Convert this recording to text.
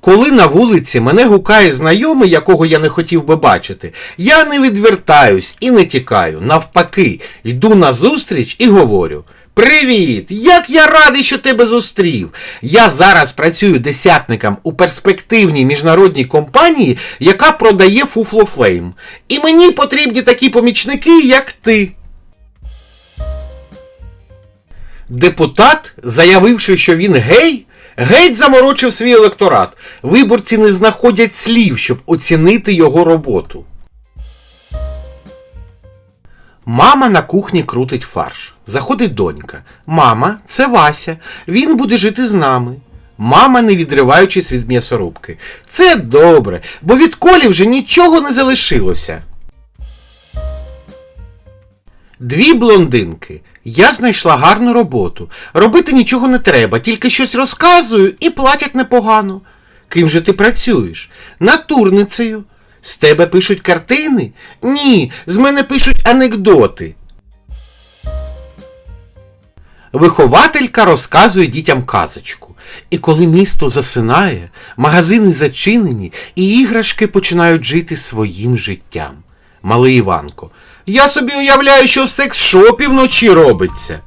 Коли на вулиці мене гукає знайомий, якого я не хотів би бачити, я не відвертаюсь і не тікаю. Навпаки, йду на зустріч і говорю: Привіт! Як я радий, що тебе зустрів! Я зараз працюю десятником у перспективній міжнародній компанії, яка продає фуфлофлейм. І мені потрібні такі помічники, як ти. Депутат, заявивши, що він гей, геть заморочив свій електорат. Виборці не знаходять слів, щоб оцінити його роботу. Мама на кухні крутить фарш. Заходить донька. Мама, це Вася. Він буде жити з нами. Мама, не відриваючись від м'ясорубки. Це добре, бо від колі вже нічого не залишилося. Дві блондинки. Я знайшла гарну роботу. Робити нічого не треба, тільки щось розказую і платять непогано. Ким же ти працюєш? Натурницею. З тебе пишуть картини? Ні, з мене пишуть анекдоти. Вихователька розказує дітям казочку. І коли місто засинає, магазини зачинені, і іграшки починають жити своїм життям. Малий Іванко. Я собі уявляю, що в секс-шопі вночі робиться.